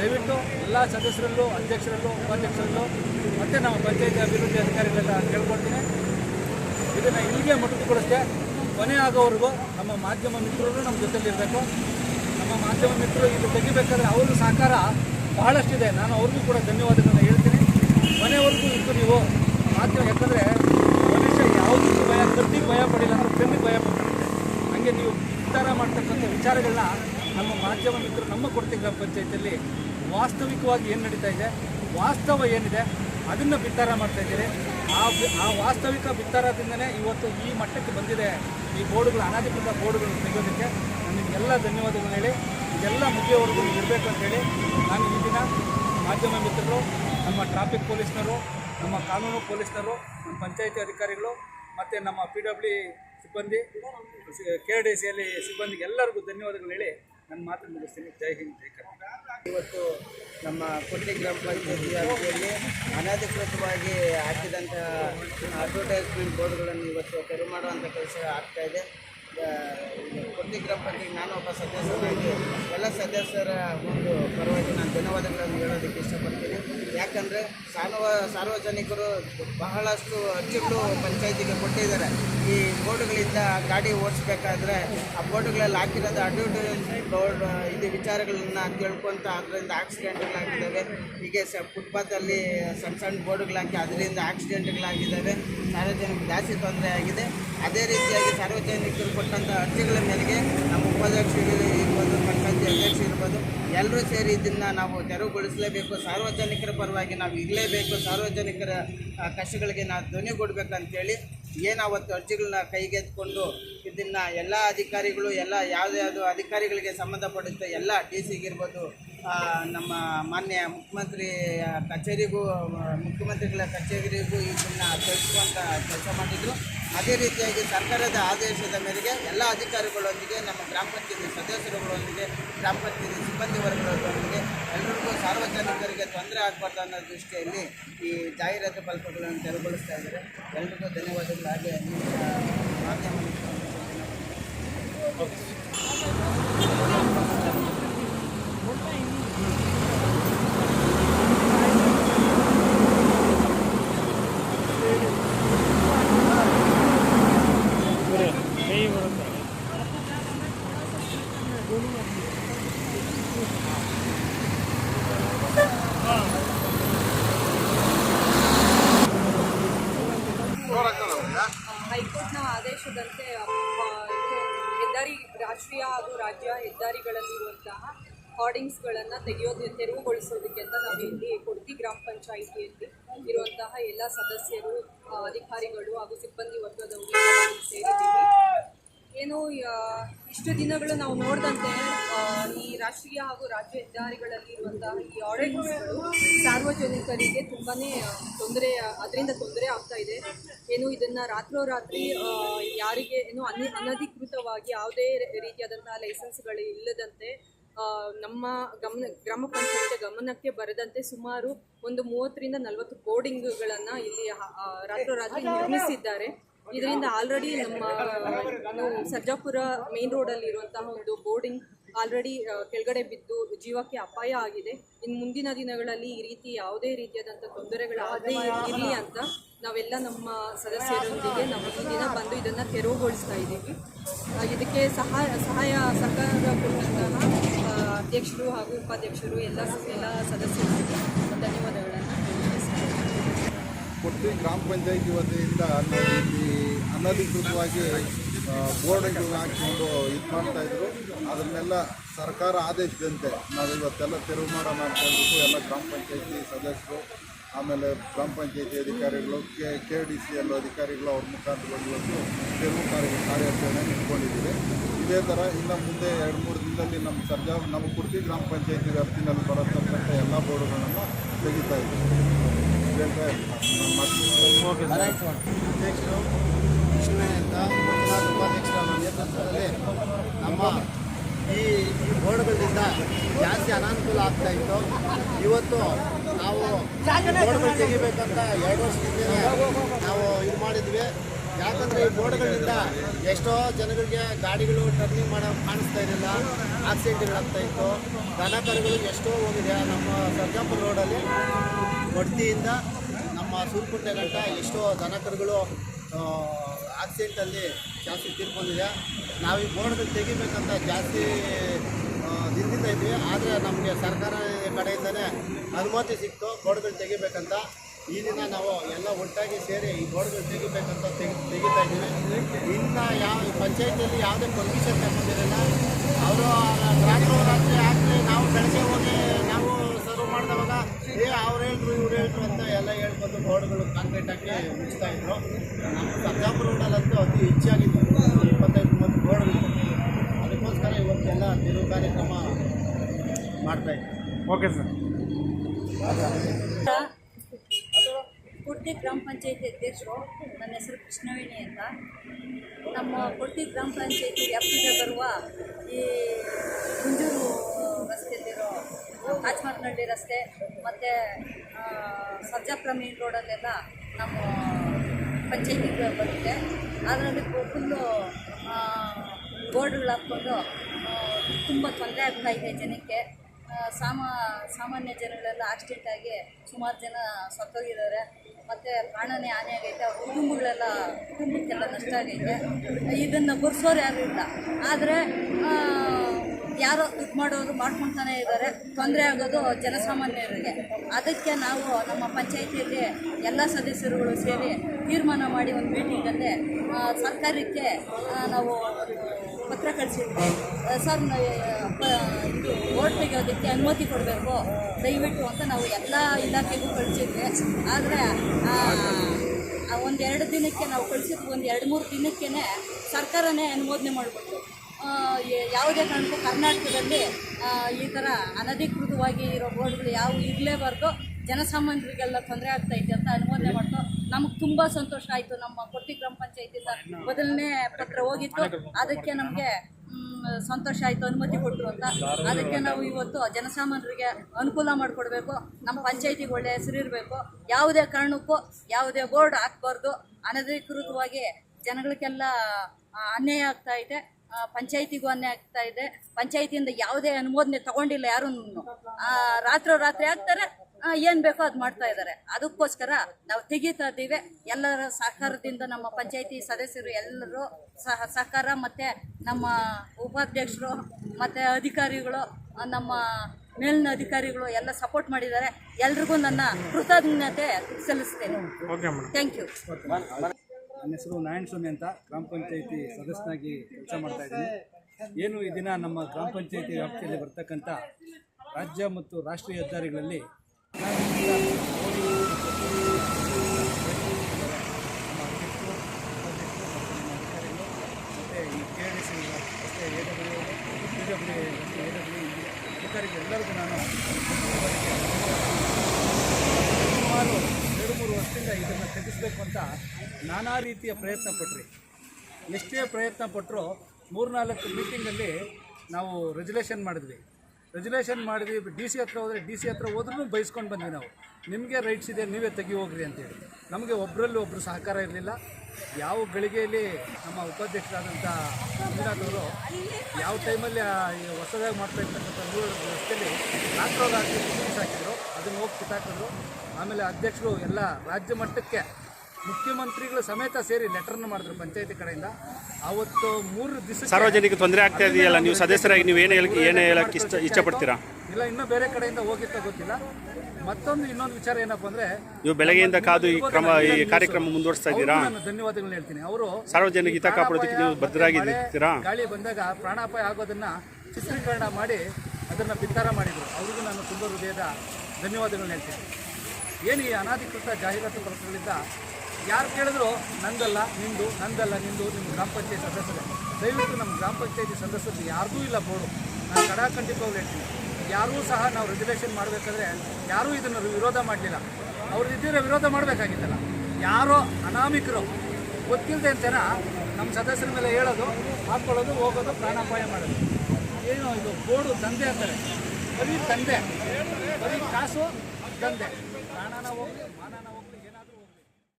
ದಯವಿಟ್ಟು ಎಲ್ಲ ಸದಸ್ಯರಲ್ಲೂ, ಅಧ್ಯಕ್ಷರಲ್ಲೂ, ಉಪಾಧ್ಯಕ್ಷರಲ್ಲೂ, ಮತ್ತು ನಮ್ಮ ಪಂಚಾಯತಿ ಅಭಿವೃದ್ಧಿ ಅಧಿಕಾರಿಗಳೆಲ್ಲ ಕೇಳ್ಕೊಳ್ತೀನಿ. ಇದನ್ನು ಇಲ್ಲಿಗೆ ಮೊಟಕುಗೊಳಿಸ್ದೆ ಕೊನೆ ಆಗೋವರೆಗೂ ನಮ್ಮ ಮಾಧ್ಯಮ ಮಿತ್ರರು ನಮ್ಮ ಜೊತೆಲಿರಬೇಕು ನಮ್ಮ ಮಾಧ್ಯಮ ಮಿತ್ರರು ಇದು ತೆಗಿಬೇಕಾದ್ರೆ ಅವ್ರ ಸಹಕಾರ ಬಹಳಷ್ಟಿದೆ. ನಾನು ಅವ್ರಿಗೂ ಕೂಡ ಧನ್ಯವಾದಗಳನ್ನು ಹೇಳ್ತೀನಿ. ಕೊನೆವರೆಗೂ ಇದ್ದು ನೀವು ಮಾಧ್ಯಮ ಯಾಕಂದರೆ ಮನುಷ್ಯ ಯಾವುದಕ್ಕೂ ಭಯ ಕತ್ತಿಗೆ ಭಯ ಪಡಿಲ್ಲ ಅಂದ್ರೆ ಕಣ್ಣಿಗೆ ಭಯ ಪಡ್ತಾರೆ ಹಾಗೆ ನೀವು ವಿಚಾರ ಮಾಡ್ತಕ್ಕಂಥ ವಿಚಾರಗಳನ್ನ ನಮ್ಮ ಮಾಧ್ಯಮ ಮಿತ್ರರು ನಮ್ಮ ಕೊಡ್ತಿ ಗ್ರಾಮ ಪಂಚಾಯತಿಯಲ್ಲಿ. ವಾಸ್ತವಿಕವಾಗಿ ಏನು ನಡೀತಾ ಇದೆ? ವಾಸ್ತವ ಏನಿದೆ? ಅದನ್ನು ಬಿತ್ತಾರ ಮಾಡ್ತಾ ಇದ್ದೀರಿ. ಆ ಆ ವಾಸ್ತವಿಕ ಬಿತ್ತಾರದಿಂದನೇ ಇವತ್ತು ಈ ಮಟ್ಟಕ್ಕೆ ಬಂದಿದೆ. ಈ ಬೋರ್ಡುಗಳು, ಅನಾಧಿಕೃತ ಬೋರ್ಡುಗಳು ತೆಗೆಯೋದಕ್ಕೆ. ನಿಮಗೆಲ್ಲ ಧನ್ಯವಾದಗಳು ಹೇಳಿ, ಇದೆಲ್ಲ ಮುಗಿಯೋವರೆಗೂ ಇರಬೇಕು ಅಂತ ಹೇಳಿ, ನಾನು ಈ ದಿನ ಮಾಧ್ಯಮ ಮಿತ್ರರು, ನಮ್ಮ ಟ್ರಾಫಿಕ್ ಪೊಲೀಸ್ನವರು ನಮ್ಮ ಕಾನೂನು ಪೊಲೀಸ್ನವರು ನಮ್ಮ ಪಂಚಾಯಿತಿ ಅಧಿಕಾರಿಗಳು, ಮತ್ತು ನಮ್ಮ ಪಿ ಡಬ್ಲ್ಯೂ ಸಿಬ್ಬಂದಿ ಕೆ ಡಿ ಸಿಯಲ್ಲಿ ಸಿಬ್ಬಂದಿಗೆ ಎಲ್ಲರಿಗೂ ಧನ್ಯವಾದಗಳು ಹೇಳಿ ನನ್ನ ಮಾತು ಮುಗಿಸ್ತೀನಿ. ಜೈ ಹಿಂದ್, ಜೈ ಕರ್ನಾಟಕ. ಇವತ್ತು ನಮ್ಮ ಕೊಟ್ಟಿ ಗ್ರಾಮ ಪಂಚಾಯತಿ ವ್ಯಾಪ್ತಿಯಲ್ಲಿ ಅನಧಿಕೃತವಾಗಿ ಹಾಕಿದಂತಹ ಅಡ್ವರ್ಟೈಸ್ಮೆಂಟ್ ಬೋರ್ಡ್ಗಳನ್ನು ಇವತ್ತು ತೆರವು ಮಾಡುವಂಥ ಕೆಲಸ ಆಗ್ತಾ ಕೊಟ್ಟಿ ಗ್ರಾಮ ಪಂಚಾಯತ್ ನಾನು ಒಬ್ಬ ಸದಸ್ಯನಾಗಿ, ಎಲ್ಲ ಸದಸ್ಯರ ಒಂದು ಪರವಾಗಿ ನಾನು ಧನ್ಯವಾದಗಳನ್ನು ಹೇಳೋದಕ್ಕೆ ಇಷ್ಟಪಡ್ತೀನಿ. ಯಾಕಂದರೆ ಸಾರ್ವ ಸಾರ್ವಜನಿಕರು ಬಹಳಷ್ಟು ಅರ್ಜಿಗಳು ಪಂಚಾಯತಿಗೆ ಕೊಟ್ಟಿದ್ದಾರೆ. ಈ ಬೋರ್ಡ್ಗಳಿಂದ ಗಾಡಿ ಓಡಿಸ್ಬೇಕಾದ್ರೆ ಆ ಬೋರ್ಡ್ಗಳಲ್ಲಿ ಹಾಕಿರೋದು ಅಡ್ವರ್ಟೈಸ್ಮೆಂಟ್ ಬೋರ್ಡ್ ಇದು ವಿಚಾರಗಳನ್ನ ತಿಳ್ಕೊಂತ ಅದರಿಂದ ಆಕ್ಸಿಡೆಂಟ್ಗಳಾಗಿದ್ದಾವೆ. ಹೀಗೆ ಸ, ಫುಟ್ಪಾತಲ್ಲಿ ಸಣ್ಣ ಸಣ್ಣ ಬೋರ್ಡ್ಗಳಾಕಿ ಅದರಿಂದ ಆಕ್ಸಿಡೆಂಟ್ಗಳಾಗಿದ್ದಾವೆ. ಸಾರ್ವಜನಿಕ, ಜಾಸ್ತಿ ತೊಂದರೆ ಆಗಿದೆ. ಅದೇ ರೀತಿಯಾಗಿ ಸಾರ್ವಜನಿಕರು ಕೊಟ್ಟಂಥ ಅರ್ಜಿಗಳ ಮೇರೆಗೆ ನಮ್ಮ ಉಪಾಧ್ಯಕ್ಷರು ಇರ್ಬೋದು ಪಂಚಾಯತಿ ಅಧ್ಯಕ್ಷರು ಇರ್ಬೋದು, ಎಲ್ಲರೂ ಸೇರಿ ಇದನ್ನು ನಾವು ತೆರವುಗೊಳಿಸಲೇಬೇಕು. ಸಾರ್ವಜನಿಕರ ಪರವಾಗಿ ನಾವು ಇರಲೇಬೇಕು. ಸಾರ್ವಜನಿಕರ ಕಷ್ಟಗಳಿಗೆ ನಾವು ಧ್ವನಿ ಕೊಡಬೇಕಂತೇಳಿ ಏನು ಅವತ್ತು ಅರ್ಜಿಗಳನ್ನ ಕೈಗೆತ್ಕೊಂಡು ಇದನ್ನು ಎಲ್ಲ ಅಧಿಕಾರಿಗಳು, ಎಲ್ಲ ಯಾವುದ್ಯಾವುದು ಅಧಿಕಾರಿಗಳಿಗೆ ಸಂಬಂಧಪಡುತ್ತೆ ಎಲ್ಲ ಡಿ ಸಿಗಿರ್ಬೋದು ನಮ್ಮ ಮಾನ್ಯ ಮುಖ್ಯಮಂತ್ರಿ ಕಚೇರಿಗೂ, ಮುಖ್ಯಮಂತ್ರಿಗಳ ಕಚೇರಿಗೂ ಇದನ್ನು ತಿಳಿಸುವಂಥ ಕೆಲಸ ಮಾಡಿದರು. ಅದೇ ರೀತಿಯಾಗಿ ಸರ್ಕಾರದ ಆದೇಶದ ಮೇರೆಗೆ ಎಲ್ಲ ಅಧಿಕಾರಿಗಳೊಂದಿಗೆ, ನಮ್ಮ ಗ್ರಾಮ ಪಂಚಾಯತಿ ಸದಸ್ಯರುಗಳೊಂದಿಗೆ, ಗ್ರಾಮ ಪಂಚಾಯತಿ ಸಿಬ್ಬಂದಿ ವರ್ಗಗಳೊಂದಿಗೆ ಎಲ್ಲರಿಗೂ ಸಾರ್ವಜನಿಕರಿಗೆ ತೊಂದರೆ ಆಗಬಾರ್ದು ಅನ್ನೋ ದೃಷ್ಟಿಯಲ್ಲಿ ಈ ಜಾಹೀರಾತು ಫಲಕಗಳನ್ನು ತೆರವುಗೊಳಿಸ್ತಾ ಇದ್ದಾರೆ. ಎಲ್ರಿಗೂ ಧನ್ಯವಾದಗಳು. ಹಾಗೆ ಮಾಧ್ಯಮ ಮಿತ್ರರಿಗೆ ಹೈಕೋರ್ಟ್ನ ಆದೇಶದಂತೆ ಆ, ಇದು ಹೆದ್ದಾರಿ ರಾಷ್ಟ್ರೀಯ ಹಾಗೂ ರಾಜ್ಯ ಹೆದ್ದಾರಿಗಳಲ್ಲಿರುವಂತಹ ಹಾರ್ಡಿಂಗ್ಸ್ಗಳನ್ನು ತೆಗೆಯೋದು ತೆರವುಗೊಳಿಸೋದಕ್ಕೆ ಅಂತ ನಾವು ಇಲ್ಲಿ ಕೊಡ್ತಿ ಗ್ರಾಮ ಪಂಚಾಯಿತಿಯಲ್ಲಿ ಇರುವಂತಹ ಎಲ್ಲ ಸದಸ್ಯರು ಅಧಿಕಾರಿಗಳು ಹಾಗೂ ಸಿಬ್ಬಂದಿ ವರ್ಗದವರು ಸೇರಿದ್ದೀವಿ. ಏನು ಇಷ್ಟು ದಿನಗಳು ನಾವು ನೋಡಿದಂತೆ ಈ ರಾಷ್ಟ್ರೀಯ ಹಾಗೂ ರಾಜ್ಯ ಹೆದ್ದಾರಿಗಳಲ್ಲಿ ಇರುವಂತಹ ಈ ಆಡಿಟ್ಸ್ಗಳು ಸಾರ್ವಜನಿಕರಿಗೆ ತುಂಬಾನೇ ತೊಂದರೆ, ಅದರಿಂದ ತೊಂದರೆ ಆಗ್ತಾ ಇದೆ. ಏನು, ಇದನ್ನ ರಾತ್ರೋರಾತ್ರಿ ಯಾರಿಗೆ ಏನು ಅನಿ, ಅನಧಿಕೃತವಾಗಿ ಯಾವುದೇ ರೀತಿಯಾದಂತಹ ಲೈಸೆನ್ಸ್ಗಳು ಇಲ್ಲದಂತೆ ನಮ್ಮ ಗಮನ, ಗ್ರಾಮ ಪಂಚಾಯತ್ ಗಮನಕ್ಕೆ ಬರದಂತೆ ಸುಮಾರು ಒಂದು ಮೂವತ್ತರಿಂದ ನಲವತ್ತು ಬೋರ್ಡಿಂಗ್ಗಳನ್ನು ಇಲ್ಲಿ ರಾತ್ರೋರಾತ್ರಿ ನಿರ್ಮಿಸಿದ್ದಾರೆ. ಇದರಿಂದ ಆಲ್ರೆಡಿ ನಮ್ಮ ಸರ್ಜಾಪುರ ಮೇನ್ ರೋಡಲ್ಲಿ ಇರುವಂತಹ ಒಂದು ಬೋರ್ಡಿಂಗ್ ಆಲ್ರೆಡಿ ಕೆಳಗಡೆ ಬಿದ್ದು ಜೀವಕ್ಕೆ ಅಪಾಯ ಆಗಿದೆ. ಇನ್ನು ಮುಂದಿನ ದಿನಗಳಲ್ಲಿ ಈ ರೀತಿ ಯಾವುದೇ ರೀತಿಯಾದಂಥ ತೊಂದರೆಗಳಾಗದೇ ಇರಲಿ ಅಂತ ನಾವೆಲ್ಲ ನಮ್ಮ ಸದಸ್ಯರೊಂದಿಗೆ ನಾವು ಈ ದಿನ ಬಂದು ಇದನ್ನು ತೆರವುಗೊಳಿಸ್ತಾ ಇದ್ದೀವಿ. ಇದಕ್ಕೆ ಸಹಾಯ ಸಹಾಯ ಸರ್ಕಾರದ ಕೊಟ್ಟಂತಹ ಅಧ್ಯಕ್ಷರು ಹಾಗೂ ಉಪಾಧ್ಯಕ್ಷರು ಎಲ್ಲ ಎಲ್ಲ ಸದಸ್ಯರಿಗೆ ಧನ್ಯವಾದಗಳನ್ನು ಕೊಟ್ಟಿ ಗ್ರಾಮ ಪಂಚಾಯತಿ ವತಿಯಿಂದ ಇಲ್ಲಿ ಅನಧಿಕೃತವಾಗಿ ಬೋರ್ಡ್ಗಳು ಹಾಕಿಕೊಂಡು ಇದು ಮಾಡ್ತಾ ಇದ್ರು. ಅದನ್ನೆಲ್ಲ ಸರ್ಕಾರ ಆದೇಶದಂತೆ ನಾವು ಇವತ್ತೆಲ್ಲ ತೆರವು ಮಾಡೋಣ ಅಂತ ಹೇಳ್ಬಿಟ್ಟು ಎಲ್ಲ ಗ್ರಾಮ ಪಂಚಾಯತಿ ಸದಸ್ಯರು, ಆಮೇಲೆ ಗ್ರಾಮ ಪಂಚಾಯತಿ ಅಧಿಕಾರಿಗಳು, ಕೆ ಕೆ ಡಿ ಸಿ ಎಲ್ಲ ಅಧಿಕಾರಿಗಳು ಅವ್ರ ಮುಖಾಂತರ ಇವತ್ತು ತೆರವು ಕಾರ್ಯ, ಕಾರ್ಯಾಚರಣೆ ಇಟ್ಕೊಂಡಿದ್ದೀವಿ ಇದೇ ಥರ ಇನ್ನು ಮುಂದೆ ಎರಡು, ಮೂರು ದಿನದಲ್ಲಿ ನಮ್ಮ ಸರ್ಜಾ ನಮ್ಮ ಕುರ್ತಿ ಗ್ರಾಮ ಪಂಚಾಯತಿ ವ್ಯಾಪ್ತಿನಲ್ಲಿ ಬರತಕ್ಕಂಥ ಎಲ್ಲ ಬೋರ್ಡ್ಗಳನ್ನು ತೆಗಿತಾ ಇದ್ದೀವಿ. ನಮ್ಮ ಈ ಬೋರ್ಡ್ಗಳಿಂದ ಜಾಸ್ತಿ ಅನಾನುಕೂಲ ಆಗ್ತಾ ಇತ್ತು. ಇವತ್ತು ನಾವು ಬೋರ್ಡ್ಗಳು ತೆಗಿಬೇಕಂತ ಎರಡು ವರ್ಷದಿಂದ ನಾವು ಇದು ಮಾಡಿದ್ವಿ ಯಾಕಂದ್ರೆ ಈ ಬೋರ್ಡ್ಗಳಿಂದ ಎಷ್ಟೋ ಜನಗಳಿಗೆ ಗಾಡಿಗಳು ಟರ್ನಿಂಗ್ ಮಾಡೋ ಕಾಣಿಸ್ತಾ ಇರಲಿಲ್ಲ ಆಕ್ಸಿಡೆಂಟ್ಗಳಾಗ್ತಾ ಇತ್ತು ದನ ಕರುಗಳು ಎಷ್ಟೋ ಹೋಗಿದೆ. ನಮ್ಮ ಸರ್ಜಾಪುರ ರೋಡಲ್ಲಿ ಒಡ್ತಿಯಿಂದ ನಮ್ಮ ಸೂರ್ಕುಂಟೆ ಗಂಟ ಎಷ್ಟೋ ದನಕರುಗಳು ಆಕ್ಸಿಡೆಂಟಲ್ಲಿ ಜಾಸ್ತಿ ತೀರ್ಕೊಂಡಿದೆ. ನಾವು ಈ ಬೋರ್ಡ್ಗಳು ತೆಗಿಬೇಕಂತ ಜಾಸ್ತಿ ದಿನದಿಂದ ಇದ್ವಿ. ಆದರೆ ನಮಗೆ ಸರ್ಕಾರ ಕಡೆಯಿಂದನೇ ಅನುಮತಿ ಸಿಕ್ತು ಬೋರ್ಡ್ಗಳು ತೆಗಿಬೇಕಂತ. ಈ ದಿನ ನಾವು ಎಲ್ಲ ಒಟ್ಟಾಗಿ ಸೇರಿ ಈ ಬೋರ್ಡ್ಗಳು ತೆಗಿಬೇಕಂತ ತೆಗಿ, ತೆಗಿತಾ ಇದ್ದೀವಿ. ಇನ್ನು ಯಾವ, ಪಂಚಾಯತಿಯಲ್ಲಿ ಯಾವುದೇ ಪರ್ಮಿಷನ್ ತಗೊಂಡಿರಲ್ಲ, ಅವರು ರಾತ್ರಿ ರಾತ್ರಿ ಹಾಕಿ ನಾವು ಬೆಳಗ್ಗೆ ಹೋಗಿ ನಾವು ಸರ್ವ್ ಮಾಡಿದವಾಗ ಎಲ್ಲ ಹೇಳ್ಕೊಂಡು ಬೋರ್ಡ್ಗಳು ಕಾಂಕ್ರೀಟ್ ಹಾಕಿ ಮುಚ್ತಾ ಇದ್ರು. ನಮ್ಮ ಸರ್ಜಾಪುರ ರೋಡಲ್ಲಂತೂ ಅತಿ ಹೆಚ್ಚಾಗಿತ್ತು ಇಪ್ಪತ್ತೈದು ಮೂವತ್ತು ಬೋರ್ಡ್ಗಳು ಅದಕ್ಕೋಸ್ಕರ ಇವತ್ತೆಲ್ಲ ತಿರುವು ಕಾರ್ಯಕ್ರಮ ಮಾಡ್ತಾ ಇದ್ದೀವಿ ಓಕೆ ಸರ್. ಕುರ್ತಿ ಗ್ರಾಮ ಪಂಚಾಯತಿ ಅಧ್ಯಕ್ಷರು ನನ್ನ ಹೆಸರು ಕೃಷ್ಣವೇಣಿ ಅಂತ. ನಮ್ಮ ಕುರ್ತಿ ಗ್ರಾಮ ಪಂಚಾಯತಿ ವ್ಯಾಪ್ತಿಗೆ ಬರುವ ಈ ಗುಂಜೂರು ರಸ್ತೆಯಲ್ಲಿರೋ ಕಾಚಮಾರ್ನಹಳ್ಳಿ ರಸ್ತೆ ಮತ್ತು ಸರ್ಜಾಪುರ ಮೇನ್ ರೋಡಲ್ಲೆಲ್ಲ ನಮ್ಮ ಪಂಚಾಯತಿಗೆ ಬರುತ್ತೆ. ಅದರಲ್ಲಿ ಫುಲ್ಲು ಬೋರ್ಡ್ಗಳು ಹಾಕ್ಕೊಂಡು ತುಂಬ ತೊಂದರೆ ಆಗ್ತಾ ಇದೆ ಜನಕ್ಕೆ. ಸಾಮಾ, ಸಾಮಾನ್ಯ ಜನಗಳೆಲ್ಲ ಆಕ್ಸಿಡೆಂಟ್ ಆಗಿ ಸುಮಾರು ಜನ ಸತ್ತೋಗಿದ್ದಾರೆ. ಮತ್ತು ಪ್ರಾಣನೇ ಹಾನಿ ಆಗೈತೆ, ಅವ್ರ ಕುಟುಂಬಗಳೆಲ್ಲ, ಕುಟುಂಬಕ್ಕೆಲ್ಲ ನಷ್ಟ ಆಗೈತೆ. ಇದನ್ನು ಗುರ್ಸೋರು ಯಾರೂ ಇಲ್ಲ. ಆದರೆ ಯಾರೋ ಇದು ಮಾಡೋರು ಮಾಡ್ಕೊತಾನೆ ಇದ್ದಾರೆ. ತೊಂದರೆ ಆಗೋದು ಜನಸಾಮಾನ್ಯರಿಗೆ. ಅದಕ್ಕೆ ನಾವು ನಮ್ಮ ಪಂಚಾಯಿತಿಯಲ್ಲಿ ಎಲ್ಲ ಸದಸ್ಯರುಗಳು ಸೇರಿ ತೀರ್ಮಾನ ಮಾಡಿ ಒಂದು ಮೀಟಿಂಗಲ್ಲಿ ಸರ್ಕಾರಕ್ಕೆ ನಾವು ಪತ್ರ ಕಳಿಸಿದ್ವಿ. ಸರ್ ಇದು ಓಟ್ ತೆಗೆಯೋದಕ್ಕೆ ಅನುಮತಿ ಕೊಡಬೇಕು. ದಯವಿಟ್ಟು ಅಂತ ನಾವು ಎಲ್ಲ ಇಲಾಖೆಗೂ ಕಳಿಸಿದ್ವಿ. ಆದರೆ ಒಂದೆರಡು ದಿನಕ್ಕೆ ನಾವು ಕಳಿಸಿದ್ವಿ ಒಂದು ಎರಡು ಮೂರು ದಿನಕ್ಕೇ ಸರ್ಕಾರನೇ ಅನುಮೋದನೆ ಮಾಡಿಬಿಟ್ಟು ಯಾವುದೇ ಕಾರಣಕ್ಕೂ ಕರ್ನಾಟಕದಲ್ಲಿ ಈ ಥರ ಅನಧಿಕೃತವಾಗಿ ಇರೋ ಬೋರ್ಡ್ಗಳು ಯಾವ ಇರಲೇಬಾರ್ದು. ಜನಸಾಮಾನ್ಯರಿಗೆಲ್ಲ ತೊಂದರೆ ಆಗ್ತಾ ಇದೆ ಅಂತ ಅನುಮೋದನೆ ಮಾಡ್ತು ನಮಗೆ ತುಂಬ ಸಂತೋಷ ಆಯಿತು. ನಮ್ಮ ಕೊಟ್ಟಿ ಗ್ರಾಮ ಪಂಚಾಯತಿಯಿಂದ ಮೊದಲನೇ ಪತ್ರ ಹೋಗಿತ್ತು. ಅದಕ್ಕೆ ನಮಗೆ ಸಂತೋಷ ಆಯಿತು, ಅನುಮತಿ ಕೊಟ್ಟರು ಅಂತ. ಅದಕ್ಕೆ ನಾವು ಇವತ್ತು ಜನಸಾಮಾನ್ಯರಿಗೆ ಅನುಕೂಲ ಮಾಡಿಕೊಡ್ಬೇಕು. ನಮ್ಮ ಪಂಚಾಯತಿಗೆ ಒಳ್ಳೆಯ ಹೆಸರು ಇರಬೇಕು ಯಾವುದೇ ಕಾರಣಕ್ಕೂ ಯಾವುದೇ ಬೋರ್ಡ್ ಹಾಕ್ಬಾರ್ದು. ಅನಧಿಕೃತವಾಗಿ ಜನಗಳಿಗೆಲ್ಲ ಅನ್ಯಾಯ ಆಗ್ತಾ ಇದೆ. ಪಂಚಾಯತಿಗೂ ಅನ್ಯಾಯ ಆಗ್ತಾ ಇದೆ. ಪಂಚಾಯಿತಿಯಿಂದ ಯಾವುದೇ ಅನುಮೋದನೆ ತಗೊಂಡಿಲ್ಲ ಯಾರೂ. ರಾತ್ರೋ ರಾತ್ರಿ ಆಗ್ತಾರೆ. ಏನು ಬೇಕೋ ಅದು ಮಾಡ್ತಾ ಇದ್ದಾರೆ ಅದಕ್ಕೋಸ್ಕರ ನಾವು ತೆಗಿತಾ ಇದ್ದೀವಿ. ಎಲ್ಲರ ಸಹಕಾರದಿಂದ ನಮ್ಮ ಪಂಚಾಯಿತಿ ಸದಸ್ಯರು ಎಲ್ಲರೂ ಸಹ ಸಹಕಾರ ಮತ್ತು ನಮ್ಮ ಉಪಾಧ್ಯಕ್ಷರು ಮತ್ತು ಅಧಿಕಾರಿಗಳು ನಮ್ಮ ಮೇಲಿನ ಅಧಿಕಾರಿಗಳು ಎಲ್ಲ ಸಪೋರ್ಟ್ ಮಾಡಿದ್ದಾರೆ. ಎಲ್ರಿಗೂ ನನ್ನ ಕೃತಜ್ಞತೆ ಸಲ್ಲಿಸ್ತೇನೆ. ಥ್ಯಾಂಕ್ ಯು ನನ್ನ ಹೆಸರು ನಾರಾಯಣ ಸ್ವಾಮಿ ಅಂತ ಗ್ರಾಮ ಪಂಚಾಯತಿ ಸದಸ್ಯನಾಗಿ ಕೆಲಸ ಮಾಡ್ತಾ ಇದ್ದೀನಿ. ಏನು ಈ ದಿನ ನಮ್ಮ ಗ್ರಾಮ ಪಂಚಾಯತಿ ವ್ಯಾಪ್ತಿಯಲ್ಲಿ ಬರ್ತಕ್ಕಂಥ ರಾಜ್ಯ ಮತ್ತು ರಾಷ್ಟ್ರೀಯ ಹೆದ್ದಾರಿಗಳಲ್ಲಿ ಮತ್ತು ಈ ಕೆ ಡಿ ಸಿ ರಸ್ತೆ ಎ ಡಬ್ಲ್ಯೂ ಪಿ ಡಬ್ಲ್ಯೂ ರಸ್ತೆ ಎ ಡಬ್ಲ್ಯೂ ಅಧಿಕಾರಿಗಳೆಲ್ಲರಿಗೂ ನಾನು ಸುಮಾರು ಎರಡು ಮೂರು ವರ್ಷದಿಂದ ಇದನ್ನು ತೆಗೆಸಬೇಕು ಅಂತ ನಾನಾ ರೀತಿಯ ಪ್ರಯತ್ನ ಪಟ್ರಿ. ಎಷ್ಟೇ ಪ್ರಯತ್ನ ಪಟ್ಟರು ಮೂರ್ನಾಲ್ಕು ಮೀಟಿಂಗಲ್ಲಿ ನಾವು ರೆಜುಲೇಷನ್ ಮಾಡಿದ್ವಿ. ರೆಜುಲೇಷನ್ ಮಾಡಿದ್ವಿ, ಡಿ ಸಿ ಹತ್ರ ಹೋದರೆ ಡಿ ಸಿ ಹತ್ರ ಹೋದ್ರೂ ಬೈಸ್ಕೊಂಡು ಬಂದ್ವಿ ನಾವು. ನಿಮಗೆ ರೈಟ್ಸ್ ಇದೆ, ನೀವೇ ತೆಗಿ ಹೋಗ್ರಿ ಅಂತೇಳಿ. ನಮಗೆ ಒಬ್ಬರಲ್ಲಿ ಒಬ್ಬರು ಸಹಕಾರ ಇರಲಿಲ್ಲ. ಯಾವ ಗಳಿಗೆಯಲ್ಲಿ ನಮ್ಮ ಉಪಾಧ್ಯಕ್ಷರಾದಂಥ ಮಂಜುನಾಥವರು ಯಾವ ಟೈಮಲ್ಲಿ ಹೊಸದಾಗಿ ಮಾಡ್ತಾ ಇರ್ತಕ್ಕಂಥ ರಸ್ತೆಯಲ್ಲಿ ರಾತ್ರೋಗ ಹಾಕಿ ಹಾಕಿದ್ರು. ಅದನ್ನು ಹೋಗಿ ಕಿತ್ತಾಕಿದ್ರು ಆಮೇಲೆ ಅಧ್ಯಕ್ಷರು ಎಲ್ಲ ರಾಜ್ಯ ಮಟ್ಟಕ್ಕೆ ಮುಖ್ಯಮಂತ್ರಿಗಳು ಸಮೇತ ಸೇರಿ ಲೆಟರ್ನ ಮಾಡಿದ್ರು ಪಂಚಾಯತಿ ಕಡೆಯಿಂದ. ಅವತ್ತು ಮೂರು ದಿವಸ ಸಾರ್ವಜನಿಕ ತೊಂದರೆ ಆಗ್ತಾ ಇದೆಯಲ್ಲ ನೀವು ಸದಸ್ಯರಾಗಿ ನೀವು ಏನು ಹೇಳಕ್ಕೆ ಏನು ಹೇಳಕ್ಕೆ ಇಷ್ಟ ಇಷ್ಟಪಡ್ತೀರಾ? ಇಲ್ಲ ಇನ್ನೂ ಬೇರೆ ಕಡೆಯಿಂದ ಹೋಗಿತ್ತ ಗೊತ್ತಿಲ್ಲ. ಮತ್ತೊಂದು ಇನ್ನೊಂದು ವಿಚಾರ ಏನಪ್ಪ ಅಂದ್ರೆ ನೀವು ಬೆಳಗ್ಗೆಯಿಂದ ಕಾದು ಈ ಕ್ರಮ ಈ ಕಾರ್ಯಕ್ರಮ ಮುಂದುವರಿಸ್ತಾ ಇದ್ದೀರಾ? ನಾನು ಧನ್ಯವಾದಗಳನ್ನ ಹೇಳ್ತೀನಿ. ಅವರು ಸಾರ್ವಜನಿಕ ಹಿತ ಕಾಪಾಡೋದಕ್ಕೆ ನೀವು ಭದ್ರಾಗಿದ್ದೀರಾ ಗಾಳಿ ಬಂದಾಗ ಪ್ರಾಣಾಪಾಯ ಆಗೋದನ್ನ ಚಿತ್ರೀಕರಣ ಮಾಡಿ ಅದನ್ನ ಬಿತ್ತಾರ ಮಾಡಿದ್ರು. ಅವರಿಗೂ ನಾನು ತುಂಬ ಹೃದಯದ ಧನ್ಯವಾದಗಳನ್ನ ಹೇಳ್ತೀನಿ. ಏನು ಈ ಅನಾಧಿಕೃತ ಜಾಹೀರಾತು ಪತ್ರಗಳಿಂದ ಯಾರು ಕೇಳಿದ್ರು ನಂದಲ್ಲ, ನಿಂದು ನಂದಲ್ಲ, ನಿಂದು ನಿಮ್ಮ ಗ್ರಾಮ ಪಂಚಾಯತ್ ಸದಸ್ಯರೇ. ದಯವಿಟ್ಟು ನಮ್ಮ ಗ್ರಾಮ ಪಂಚಾಯತಿ ಸದಸ್ಯರು ಯಾರಿಗೂ ಇಲ್ಲ ಬೋರ್ಡು. ನಾನು ಕಡಾಖಂಡಿತವಾಗಿ ಹೇಳ್ತೀನಿ. ಯಾರೂ ಸಹ ನಾವು ರೆಜುಲೇಷನ್ ಮಾಡಬೇಕಾದ್ರೆ ಯಾರೂ ಇದನ್ನು ವಿರೋಧ ಮಾಡಲಿಲ್ಲ. ಅವ್ರು ಇದ್ದಿರೋ ವಿರೋಧ ಮಾಡಬೇಕಾಗಿತ್ತಲ್ಲ. ಯಾರೋ ಅನಾಮಿಕರು ಗೊತ್ತಿಲ್ಲದೆ ಜನ ನಮ್ಮ ಸದಸ್ಯರ ಮೇಲೆ ಹೇಳೋದು ಹಾಕ್ಕೊಳ್ಳೋದು ಹೋಗೋದು, ಪ್ರಾಣಾಪಾಯ ಮಾಡೋದು. ಏನು ಇದು ಬೋರ್ಡು ದಂಧೆ ಅಂತಾರೆ. ಬರೀ ತಂದೆ ಬರೀ ಕಾಸು ದಂಧೆ. ಪ್ರಾಣನ ಹೋಗಿ, ಮಾನನ ಹೋಗಿ